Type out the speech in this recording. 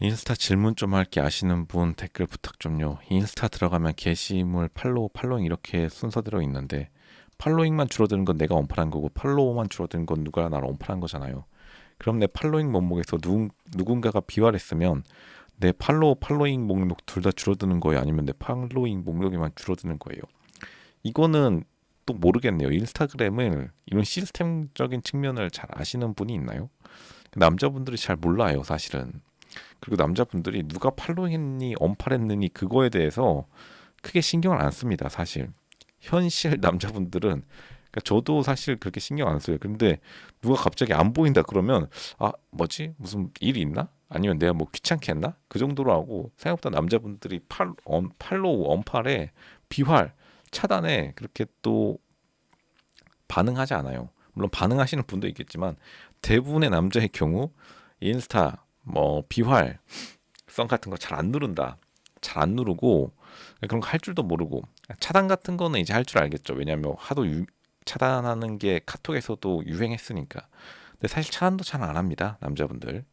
인스타 질문 좀 할 게 아시는 분 댓글 부탁 좀요. 인스타 들어가면 게시물, 팔로우, 팔로잉 이렇게 순서대로 있는데 팔로잉만 줄어드는 건 내가 언팔한 거고 팔로우만 줄어드는 건 누가 나를 언팔한 거잖아요. 그럼 내 팔로잉 목록에서 누, 누군가가 비활했으면 내 팔로우, 팔로잉 목록 둘 다 줄어드는 거예요? 아니면 내 팔로잉 목록에만 줄어드는 거예요? 이거는 또 모르겠네요. 인스타그램을 이런 시스템적인 측면을 잘 아시는 분이 있나요? 남자분들이 잘 몰라요, 사실은. 그리고 남자분들이 누가 팔로잉했니, 언팔했느니 그거에 대해서 크게 신경을 안 씁니다, 사실. 현실 남자분들은 그러니까 저도 사실 그렇게 신경 안 써요. 근데 누가 갑자기 안 보인다 그러면 아 뭐지 무슨 일이 있나? 아니면 내가 뭐 귀찮게 했나? 그 정도로 하고 생각보다 남자분들이 팔 언, 팔로우 언팔에 비활 차단에 그렇게 또 반응하지 않아요. 물론 반응하시는 분도 있겠지만 대부분의 남자의 경우 인스타 뭐 비활 성 같은 거 잘 안 누른다. 잘 안 누르고 그런 거 할 줄도 모르고 차단 같은 거는 이제 할 줄 알겠죠. 왜냐하면 하도 유, 차단하는 게 카톡에서도 유행했으니까. 근데 사실 차단도 잘 안 합니다. 남자분들.